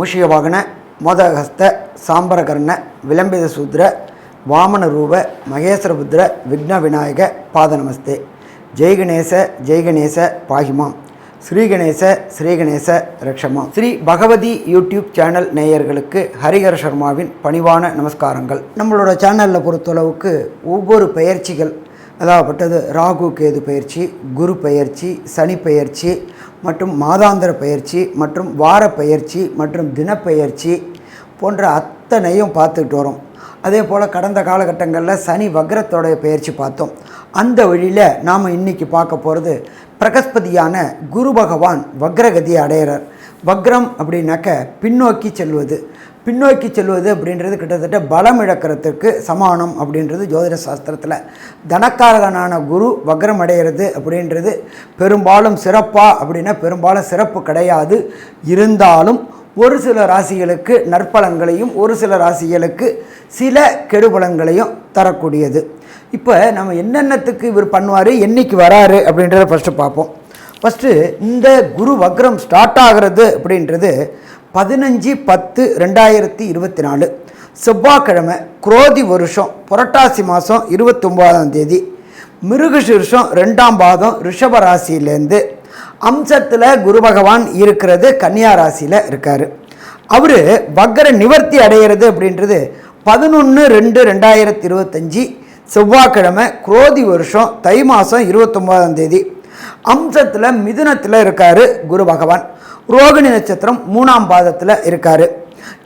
மூஷியவாகன மோதகஸ்த சாம்பரகர்ண விளம்பித சூத்ர வாமன ரூப மகேஸ்வரபுத்திர விக்ன விநாயக பாத நமஸ்தே ஜெய்கணேச ஜெய்கணேச ஜெய் கணேச பாகிமாம். ஸ்ரீ கணேச ஸ்ரீ ஸ்ரீ பகவதி யூடியூப் சேனல் நேயர்களுக்கு ஹரிஹர சர்மாவின் பணிவான நமஸ்காரங்கள். நம்மளோட சேனலில் பொறுத்தளவுக்கு ஒவ்வொரு பயிற்சிகள் அதாகப்பட்டது ராகு கேது பயிற்சி குரு பயிற்சி சனி பயிற்சி மற்றும் மாதாந்திர பயிற்சி மற்றும் வார பயிற்சி மற்றும் தினப்பயிற்சி போன்ற அத்தனையும் பார்த்துக்கிட்டு வரோம். அதே போல் கடந்த காலகட்டங்களில் சனி வக்ரத்தோடைய பயிற்சி பார்த்தோம். அந்த வழியில் நாம் இன்றைக்கி பார்க்க போகிறது பிரகஸ்பதியான குரு பகவான் வக்ரகதி அடையிறார். வக்ரம் அப்படின்னாக்க பின்னோக்கி செல்வது. பின்னோக்கி செல்வது அப்படின்றது கிட்டத்தட்ட பலம் இழக்கிறதுக்கு சமானம் அப்படின்றது ஜோதிட சாஸ்திரத்தில். தனக்காரகனான குரு வக்ரம் அடைகிறது அப்படின்றது பெரும்பாலும் சிறப்பாக அப்படின்னா பெரும்பாலும் சிறப்பு கிடையாது. இருந்தாலும் ஒரு சில ராசிகளுக்கு நற்பலன்களையும் ஒரு சில ராசிகளுக்கு சில கெடுபலன்களையும் தரக்கூடியது. இப்போ நம்ம என்னென்னத்துக்கு இவர் பண்ணுவார் என்னைக்கு வராரு அப்படின்றத ஃபஸ்ட்டு பார்ப்போம். ஃபஸ்ட்டு இந்த குரு வக்ரம் ஸ்டார்ட் ஆகிறது அப்படின்றது பதினஞ்சு பத்து ரெண்டாயிரத்தி இருபத்தி நாலு. செவ்வாய்க்கிழமை குரோதி வருஷம் புரட்டாசி மாதம் இருபத்தொம்போதாம் தேதி. மிருகசீர்ஷம் ரெண்டாம் பாதம் ரிஷப ராசியிலேருந்து. அம்சத்தில் குரு பகவான் இருக்கிறது கன்னியா ராசியில் இருக்கார். அவர் வக்கர நிவர்த்தி அடைகிறது அப்படின்றது பதினொன்று ரெண்டு ரெண்டாயிரத்தி இருபத்தஞ்சி. செவ்வாய்க்கிழமை குரோதி வருஷம் தை மாதம் இருபத்தொம்போதாம் தேதி. அம்சத்தில் மிதுனத்தில் இருக்கார் குரு பகவான். ரோகிணி நட்சத்திரம் மூணாம் பாதத்தில் இருக்கார்.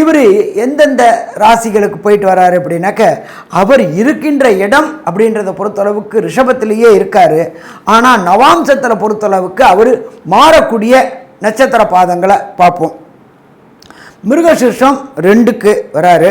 இவர் எந்தெந்த ராசிகளுக்கு போயிட்டு வராரு அப்படின்னாக்க அவர் இருக்கின்ற இடம் அப்படின்றத பொறுத்தளவுக்கு ரிஷபத்திலேயே இருக்கார். ஆனால் நவாம்சத்தில் பொறுத்தளவுக்கு அவர் மாறக்கூடிய நட்சத்திர பாதங்களை பார்ப்போம். மிருகசீர்ஷம் ரெண்டுக்கு வராரு.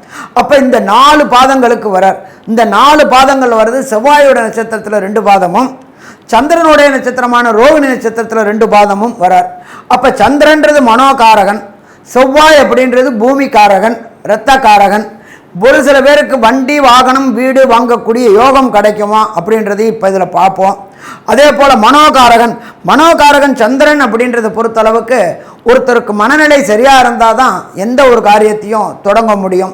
அப்போ இந்த நாலு பாதங்களுக்கு வரார். இந்த நாலு பாதங்கள் வர்றது செவ்வாயோட நட்சத்திரத்தில் ரெண்டு பாதமும் சந்திரனுடைய நட்சத்திரமான ரோகிணி நட்சத்திரத்தில் ரெண்டு பாதமும் வரார். அப்போ சந்திரன்றது மனோகாரகன் செவ்வாய் அப்படின்றது பூமிக்காரகன் இரத்தக்காரகன். ஒரு சில பேருக்கு வண்டி வாகனம் வீடு வாங்கக்கூடிய யோகம் கிடைக்குமா அப்படின்றதையும் இப்போ இதில் பார்ப்போம். அதே போல் மனோகாரகன் மனோகாரகன் சந்திரன் அப்படின்றத பொறுத்தளவுக்கு ஒருத்தருக்கு மனநிலை சரியாக இருந்தால் தான் எந்த ஒரு காரியத்தையும் தொடங்க முடியும்.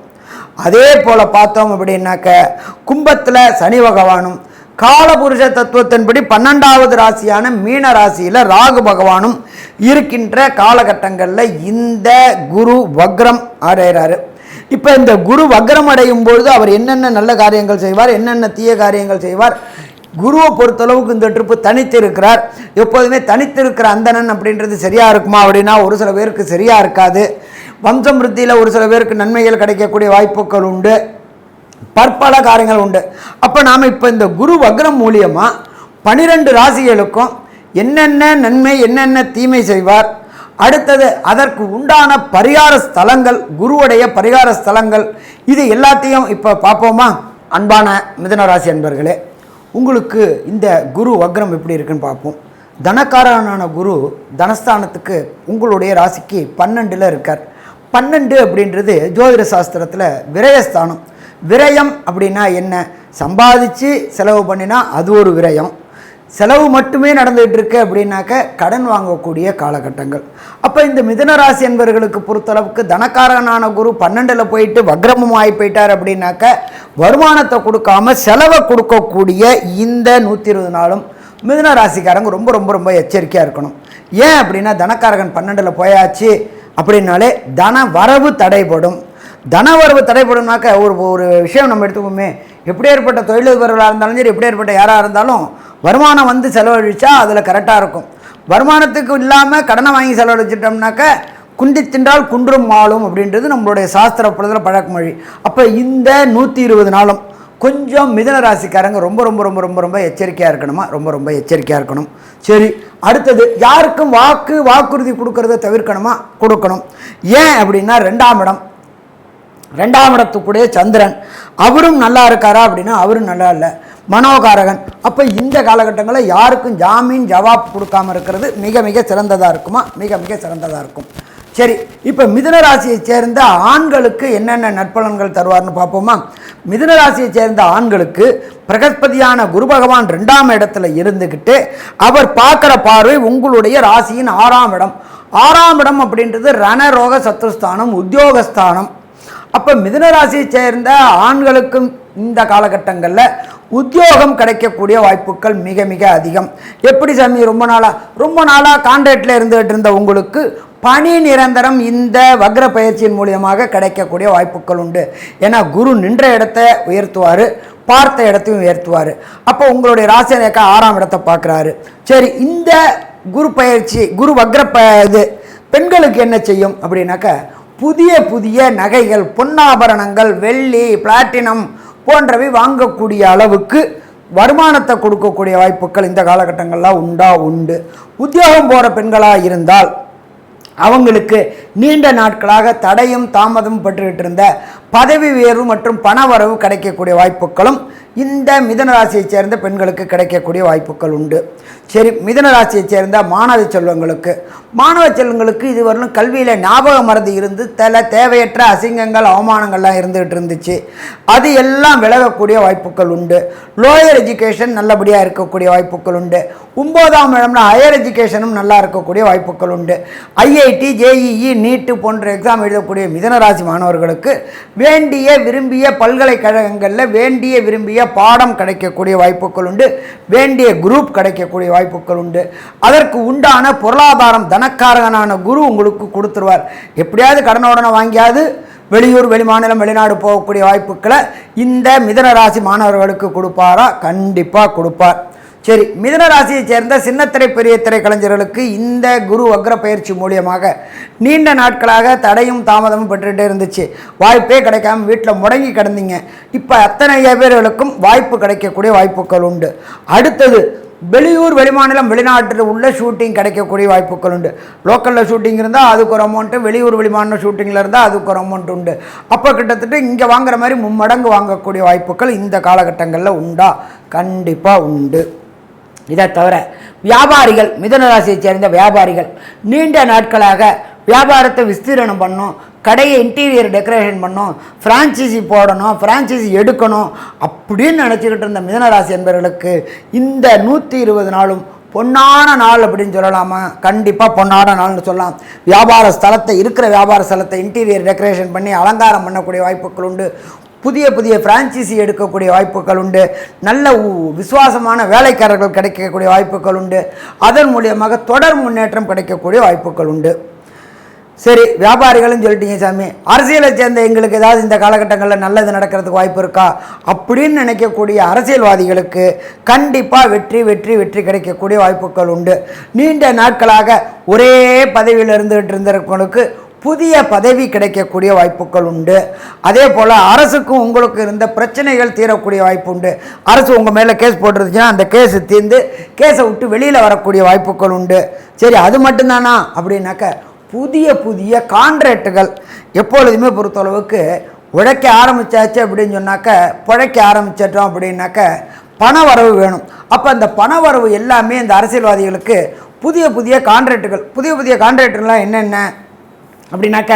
அதே போல் பார்த்தோம் அப்படின்னாக்க கும்பத்தில் சனி பகவானும் காலபுருஷ தத்துவத்தின்படி பன்னெண்டாவது ராசியான மீன ராசியில் ராகு பகவானும் இருக்கின்ற காலகட்டங்களில் இந்த குரு வக்ரம் அடைகிறாரு இப்போ இந்த குரு வக்ரம் அடையும் பொழுது அவர் என்னென்ன நல்ல காரியங்கள் செய்வார் என்னென்ன தீய காரியங்கள் செய்வார் குருவை பொறுத்தளவுக்கு இந்த ட்ரிப்பு தனித்து இருக்கிறார் எப்போதுமே தனித்து இருக்கிற அந்தணன் அப்படின்றது சரியாக இருக்குமா அப்படின்னா ஒரு சில பேருக்கு சரியாக இருக்காது. வம்சம் விருத்தியில் ஒரு சில பேருக்கு நன்மைகள் கிடைக்கக்கூடிய வாய்ப்புகள் உண்டு. பற்பல காரியங்கள் உண்டு. அப்போ நாம் இப்போ இந்த குரு வக்ரம் மூலியமாக பனிரெண்டு ராசிகளுக்கும் என்னென்ன நன்மை என்னென்ன தீமை செய்வார்? அடுத்தது அதற்கு உண்டான பரிகார ஸ்தலங்கள் குருவுடைய பரிகார ஸ்தலங்கள். இது எல்லாத்தையும் இப்போ பார்ப்போமா? அன்பான மிதனராசி அன்பர்களே உங்களுக்கு இந்த குரு வக்ரம் எப்படி இருக்குன்னு பார்ப்போம். தனக்காரனான குரு தனஸ்தானத்துக்கு உங்களுடைய ராசிக்கு பன்னெண்டில் இருக்கார். பன்னெண்டு அப்படின்றது ஜோதிட சாஸ்திரத்தில் விரயஸ்தானம். விரயம் அப்படின்னா என்ன? சம்பாதிச்சு செலவு பண்ணினா அது ஒரு விரயம். செலவு மட்டுமே நடந்துகிட்டு இருக்கு அப்படின்னாக்க கடன் வாங்கக்கூடிய காலகட்டங்கள். அப்போ இந்த மிதனராசி என்பவர்களுக்கு பொறுத்தளவுக்கு தனக்காரனான குரு பன்னெண்டில் போயிட்டு வக்ரமும் ஆகி போயிட்டார் அப்படின்னாக்க வருமானத்தை கொடுக்காம செலவை கொடுக்கக்கூடிய இந்த நூற்றி இருபது நாளும் மிதன ராசிக்காரங்க ரொம்ப ரொம்ப ரொம்ப எச்சரிக்கையாக இருக்கணும். ஏன் அப்படின்னா தனக்காரகன் பன்னெண்டில் போயாச்சு. அப்படின்னாலே தன வரவு தடைப்படும் தன வரவு தடைப்படும்னாக்க ஒரு ஒரு விஷயம் நம்ம எடுத்துக்கோமே. எப்படி ஏற்பட்ட தொழிலதிபர்களாக இருந்தாலும் சரி எப்படி ஏற்பட்ட யாராக இருந்தாலும் வருமானம் வந்து செலவழித்தா அதில் கரெக்டாக இருக்கும். வருமானத்துக்கு இல்லாமல் கடனை வாங்கி செலவழிச்சிட்டோம்னாக்க குண்டி தின்றால் குன்றும் மாளும் அப்படின்றது நம்மளுடைய சாஸ்திரப்படுதல பழக்கமொழி. அப்போ இந்த நூற்றி இருபது நாளும் கொஞ்சம் மிதன ராசிக்காரங்க ரொம்ப ரொம்ப ரொம்ப ரொம்ப ரொம்ப எச்சரிக்கையாக இருக்கணுமா? ரொம்ப ரொம்ப எச்சரிக்கையாக இருக்கணும். சரி அடுத்தது யாருக்கும் வாக்கு வாக்குறுதி கொடுக்கறத தவிர்க்கணுமா? கொடுக்கணும். ஏன் அப்படின்னா ரெண்டாம் இடம். ரெண்டாம் இடத்துக்குடைய சந்திரன். அவரும் நல்லா இருக்காரா அப்படின்னா அவரும் நல்லா இல்லை. மனோகாரகன். அப்போ இந்த காலகட்டங்களில் யாருக்கும் ஜாமீன் ஜவாப் கொடுக்காம இருக்கிறது மிக மிக சிறந்ததாக இருக்குமா? மிக மிக சிறந்ததாக இருக்கும். சரி இப்போ மிதுன ராசியை சேர்ந்த ஆண்களுக்கு என்னென்ன நற்பலன்கள் தருவார்னு பார்ப்போமா? மிதுன ராசியை சேர்ந்த ஆண்களுக்கு பிரகஸ்பதியான குரு பகவான் ரெண்டாம் இடத்துல இருந்துக்கிட்டு அவர் பார்க்குற பார்வை உங்களுடைய ராசியின் ஆறாம் இடம். ஆறாம் இடம் அப்படின்றது ரணரோக சத்துருஸ்தானம் உத்தியோகஸ்தானம். அப்போ மிதுன ராசியை சேர்ந்த ஆண்களுக்கும் இந்த காலகட்டங்களில் உத்தியோகம் கிடைக்கக்கூடிய வாய்ப்புகள் மிக மிக அதிகம். எப்படி சாமி? ரொம்ப நாளாக ரொம்ப நாளாக கான்ட்ராக்டில் இருந்துகிட்டு இருந்த உங்களுக்கு பணி நிரந்தரம் இந்த வக்ர பயிற்சியின் மூலியமாக கிடைக்கக்கூடிய வாய்ப்புகள் உண்டு. ஏன்னா குரு நின்ற இடத்த உயர்த்துவார் பார்த்த இடத்தையும் உயர்த்துவார். அப்போ உங்களுடைய ராசியரேக்கா ஆறாம் இடத்தை பார்க்குறாரு. சரி இந்த குரு பயிற்சி குரு வக்ர ப இது பெண்களுக்கு என்ன செய்யும் அப்படின்னாக்கா புதிய புதிய நகைகள் பொன்னாபரணங்கள் வெள்ளி பிளாட்டினம் போன்றவை வாங்கக்கூடிய அளவுக்கு வருமானத்தை கொடுக்கக்கூடிய வாய்ப்புகள் இந்த காலகட்டங்கள்லாம் உண்டா உண்டு. உத்தியோகம் போகிற பெண்களாக இருந்தால் அவங்களுக்கு நீண்ட நாட்களாக தடையும் தாமதம் பட்டுக்கிட்டு இருந்த பதவி உயர்வு மற்றும் பண வரவு கிடைக்கக்கூடிய வாய்ப்புகளும் இந்த மிதன ராசியைச் சேர்ந்த பெண்களுக்கு கிடைக்கக்கூடிய வாய்ப்புகள் உண்டு. சரி மிதன ராசியைச் சேர்ந்த மாணவ செல்வங்களுக்கு மாணவ செல்வங்களுக்கு இதுவரையிலும் கல்வியில் ஞாபக மருந்து இருந்து தல தேவையற்ற அசிங்கங்கள் அவமானங்கள்லாம் இருந்துகிட்டு இருந்துச்சு. அது எல்லாம் விலகக்கூடிய வாய்ப்புகள் உண்டு. லோயர் எஜுகேஷன் நல்லபடியாக இருக்கக்கூடிய வாய்ப்புகள் உண்டு. ஒம்போதாம் இடம்னா ஹையர் எஜுகேஷனும் நல்லா இருக்கக்கூடிய வாய்ப்புகள் உண்டு. ஐஐடி ஜேஇஇ நீட்டு போன்ற எக்ஸாம் எழுதக்கூடிய மிதனராசி மாணவர்களுக்கு வேண்டிய விரும்பிய பல்கலைக்கழகங்களில் வேண்டிய விரும்பிய பாடம் கிடைக்கக்கூடிய வாய்ப்புகள் உண்டு. வேண்டிய குரூப் கிடைக்கக்கூடிய வாய்ப்புகள் உண்டு. அதற்கு உண்டான பொருளாதாரம் தனக்காரகனான குரு உங்களுக்கு கொடுத்துருவார். எப்படியாவது கடனுடனே வாங்கியாவது வெளியூர் வெளிமாநிலம் வெளிநாடு போகக்கூடிய வாய்ப்புகளை இந்த மிதன ராசி மாணவர்களுக்கு கொடுப்பாரா? கண்டிப்பாக கொடுப்பார். சரி மிதன ராசியைச் சேர்ந்த சின்னத்திரை பெரிய திரை கலைஞர்களுக்கு இந்த குரு வக்ர பயிற்சி மூலியமாக நீண்ட நாட்களாக தடையும் தாமதமும் பெற்றுகிட்டே இருந்துச்சு. வாய்ப்பே கிடைக்காம வீட்டில் முடங்கி கிடந்தீங்க. இப்போ அத்தனை பேர்களுக்கும் வாய்ப்பு கிடைக்கக்கூடிய வாய்ப்புகள் உண்டு. அடுத்தது வெளியூர் வெளிமாநிலம் வெளிநாட்டில் உள்ள ஷூட்டிங் கிடைக்கக்கூடிய வாய்ப்புகள் உண்டு. லோக்கலில் ஷூட்டிங் இருந்தால் அதுக்கு ஒரு அமௌண்ட்டு வெளியூர் வெளிமாநில ஷூட்டிங்கில் இருந்தால் அதுக்கு ஒரு அமௌண்ட் உண்டு. அப்போ கிட்டத்தட்ட இங்கே வாங்குற மாதிரி மும்மடங்கு வாங்கக்கூடிய வாய்ப்புகள் இந்த காலகட்டங்களில் உண்டா? கண்டிப்பாக உண்டு. இதை தவிர வியாபாரிகள் மிதனராசியை சேர்ந்த வியாபாரிகள் நீண்ட நாட்களாக வியாபாரத்தை விஸ்தீரணம் பண்ணும் கடையை இன்டீரியர் டெக்கரேஷன் பண்ணும் ஃப்ரான்ச்சைசி போடணும் ஃப்ரான்ச்சைசி எடுக்கணும் அப்படின்னு நினச்சிக்கிட்டு இருந்த மிதனராசி என்பவர்களுக்கு இந்த நூற்றி இருபது நாளும் பொன்னான நாள் அப்படின்னு சொல்லலாமா? கண்டிப்பாக பொன்னான நாள்னு சொல்லலாம். வியாபார ஸ்தலத்தை இருக்கிற வியாபார ஸ்தலத்தை இன்டீரியர் டெக்கரேஷன் பண்ணி அலங்காரம் பண்ணக்கூடிய வாய்ப்புகள் உண்டு. புதிய புதிய பிரான்ச்சைசி எடுக்கக்கூடிய வாய்ப்புகள் உண்டு. நல்ல விசுவாசமான வேலைக்காரர்கள் கிடைக்கக்கூடிய வாய்ப்புகள் உண்டு. அதன் மூலியமாக தொடர் முன்னேற்றம் கிடைக்கக்கூடிய வாய்ப்புகள் உண்டு. சரி வியாபாரிகளும் சொல்லிட்டீங்க சாமி. அரசியலை சேர்ந்த எங்களுக்கு ஏதாவது இந்த காலகட்டங்களில் நல்லது நடக்கிறதுக்கு வாய்ப்பு இருக்கா? அப்படின்னு நினைக்கக்கூடிய அரசியல்வாதிகளுக்கு கண்டிப்பாக வெற்றி வெற்றி வெற்றி கிடைக்கக்கூடிய வாய்ப்புகள் உண்டு. நீண்ட நாட்களாக ஒரே பதவியில் இருந்துகிட்டு இருந்தவங்களுக்கு புதிய பதவி கிடைக்கக்கூடிய வாய்ப்புகள் உண்டு. அதே போல் அரசுக்கும் உங்களுக்கு இருந்த பிரச்சனைகள் தீரக்கூடிய வாய்ப்பு உண்டு. அரசு உங்கள் மேலே கேஸ் போட்டிருந்துச்சுன்னா அந்த கேஸு தீர்ந்து கேஸை விட்டு வெளியில் வரக்கூடிய வாய்ப்புகள் உண்டு. சரி அது மட்டும்தானா? அப்படின்னாக்க புதிய புதிய கான்ட்ராக்டுகள் எப்பொழுதுமே பொறுத்தளவுக்கு உழைக்க ஆரம்பித்தாச்சு அப்படின்னு சொன்னாக்க பிழைக்க ஆரம்பிச்சிட்டோம் அப்படின்னாக்க பண வரவு வேணும். அப்போ அந்த பண வரவு எல்லாமே இந்த அரசியல்வாதிகளுக்கு புதிய புதிய கான்ட்ராக்டுகள் புதிய புதிய கான்ட்ராக்டுகள்லாம் என்னென்ன? அப்படின்னாக்க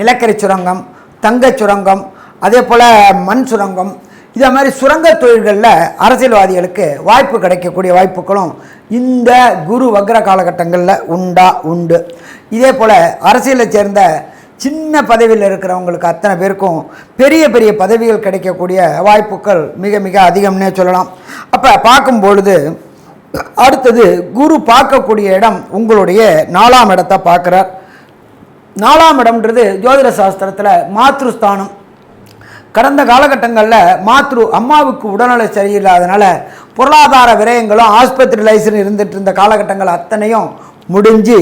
நிலக்கரி சுரங்கம் தங்கச் சுரங்கம் அதே போல் மண் சுரங்கம். இதே மாதிரி சுரங்க தொழில்களில் அரசியல்வாதிகளுக்கு வாய்ப்பு கிடைக்கக்கூடிய வாய்ப்புகளும் இந்த குரு வக்ர காலகட்டங்களில் உண்டா உண்டு. இதே போல் அரசியலை சேர்ந்த சின்ன பதவியில் இருக்கிறவங்களுக்கு அத்தனை பேருக்கும் பெரிய பெரிய பதவிகள் கிடைக்கக்கூடிய வாய்ப்புகள் மிக மிக அதிகம்னே சொல்லலாம். அப்போ பார்க்கும் பொழுது அடுத்தது குரு பார்க்கக்கூடிய இடம் உங்களுடைய நாலாம் இடத்தை பார்க்குறார். நாலாம் இடம்ன்றது ஜோதிட சாஸ்திரத்தில் மாத்ருஸ்தானம். கடந்த காலகட்டங்களில் மாத்ரு அம்மாவுக்கு உடல்நல சரியில்லாதனால பொருளாதார விரயங்களும் ஆஸ்பத்திரிலைசன் இருந்துட்டு இருந்த காலகட்டங்கள் அத்தனையும் முடிஞ்சு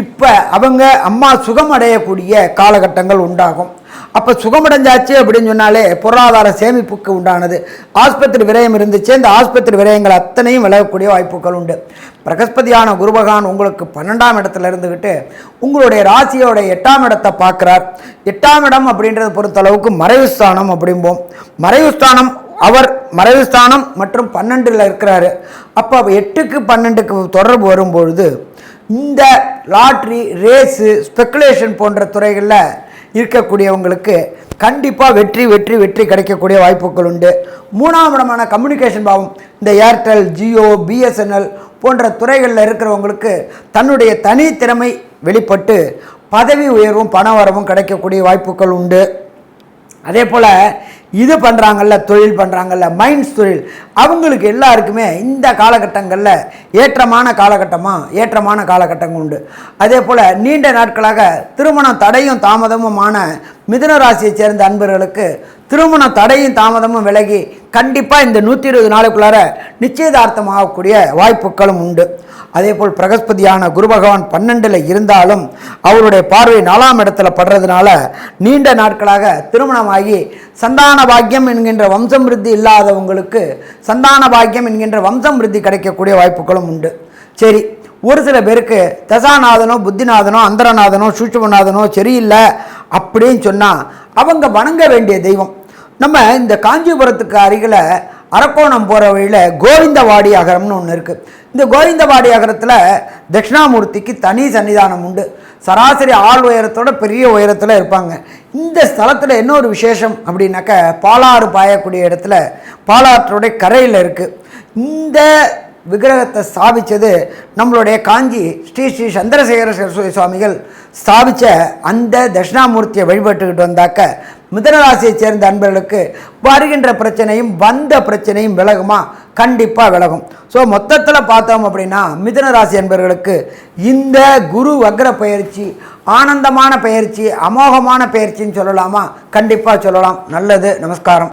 இப்போ அவங்க அம்மா சுகம் அடையக்கூடிய காலகட்டங்கள் உண்டாகும். அப்போ சுகமடைஞ்சாச்சு அப்படின்னு சொன்னாலே பொருளாதார சேமிப்புக்கு உண்டானது. ஆஸ்பத்திரி விரயம் இருந்துச்சு. இந்த ஆஸ்பத்திரி விரயங்கள் அத்தனையும் விலகக்கூடிய வாய்ப்புகள் உண்டு. பிரகஸ்பதியான குருபகான் உங்களுக்கு பன்னெண்டாம் இடத்துல இருந்துக்கிட்டு உங்களுடைய ராசியோட எட்டாம் இடத்தை பார்க்குறார். எட்டாம் இடம் அப்படின்றத பொறுத்தளவுக்கு மறைவு ஸ்தானம் அப்படிம்போம். மறைவுஸ்தானம் அவர் மறைவுஸ்தானம் மற்றும் பன்னெண்டில் இருக்கிறாரு. அப்போ எட்டுக்கு பன்னெண்டுக்கு தொடர்பு வரும்பொழுது இந்த லாட்ரி ரேஸு ஸ்பெக்குலேஷன் போன்ற துறைகளில் இருக்கக்கூடியவங்களுக்கு கண்டிப்பாக வெற்றி வெற்றி வெற்றி கிடைக்கக்கூடிய வாய்ப்புகள் உண்டு. மூணாம் இடமான கம்யூனிகேஷன் பாவம் இந்த ஏர்டெல் ஜியோ பிஎஸ்என்எல் போன்ற துறைகளில் இருக்கிறவங்களுக்கு தன்னுடைய தனித்திறமை வெளிப்பட்டு பதவி உயர்வும் பண வரவும் கிடைக்கக்கூடிய வாய்ப்புகள் உண்டு. அதே போல் இது பண்ணுறாங்கல்ல தொழில் பண்ணுறாங்கல்ல மைண்ட்ஸ் தொழில். அவங்களுக்கு எல்லாருக்குமே இந்த காலகட்டங்களில் ஏற்றமான காலகட்டமாக ஏற்றமான காலகட்டங்கள் உண்டு. அதே போல் நீண்ட நாட்களாக திருமணம் தடையும் தாமதமுமான மிதுன ராசியைச் சேர்ந்த அன்பர்களுக்கு திருமணம் தடையும் தாமதமும் விலகி கண்டிப்பாக இந்த நூற்றி இருபது நாளுக்குள்ளார நிச்சயதார்த்தமாகக்கூடிய வாய்ப்புகளும் உண்டு. அதேபோல் பிரகஸ்பதியான குரு பகவான் பன்னெண்டில் இருந்தாலும் அவருடைய பார்வை நாலாம் இடத்துல படுறதுனால நீண்ட நாட்களாக திருமணமாகி சந்தான பாக்கியம் என்கின்ற வம்சம் விருத்தி இல்லாதவங்களுக்கு சந்தான பாக்கியம் என்கின்ற வம்சம் விருத்தி கிடைக்கக்கூடிய வாய்ப்புகளும் உண்டு. சரி ஒரு சில பேருக்கு தசாநாதனோ புத்திநாதனோ அந்தரநாதனோ சூட்சமநாதனோ சரியில்லை அப்படின்னு சொன்னால் அவங்க வணங்க வேண்டிய தெய்வம். நம்ம இந்த காஞ்சிபுரத்துக்கு அருகில் அரக்கோணம் போகிற வழியில் கோவிந்தவாடி அகரம்னு ஒன்று இருக்குது இந்த கோவிந்தவாடி அகரத்தில் தட்சிணாமூர்த்திக்கு தனி சன்னிதானம் உண்டு. சராசரி ஆள் உயரத்தோட பெரிய உயரத்தில் இருப்பாங்க. இந்த ஸ்தலத்தில் என்ன ஒரு விசேஷம் அப்படின்னாக்க பாலாறு பாயக்கூடிய இடத்துல பாலாற்றோடைய கரையில் இருக்குது இந்த விக்கிரகத்தை ஸ்தாபித்தது நம்மளுடைய காஞ்சி ஸ்ரீ ஸ்ரீ சந்திரசேகர சரஸ்வதி சுவாமிகள் ஸ்தாபித்த அந்த தட்சிணாமூர்த்தியை வழிபட்டுக்கிட்டு வந்தாக்க மிதனராசியைச் சேர்ந்த அன்பர்களுக்கு வருகின்ற பிரச்சனையும் வந்த பிரச்சனையும் விலகுமா? கண்டிப்பாக விலகும். ஸோ மொத்தத்தில் பார்த்தோம் அப்படின்னா மிதனராசி அன்பர்களுக்கு இந்த குரு வக்ர பயிற்சி ஆனந்தமான பயிற்சி அமோகமான பயிற்சின்னு சொல்லலாமா? கண்டிப்பாக சொல்லலாம். நல்லது. நமஸ்காரம்.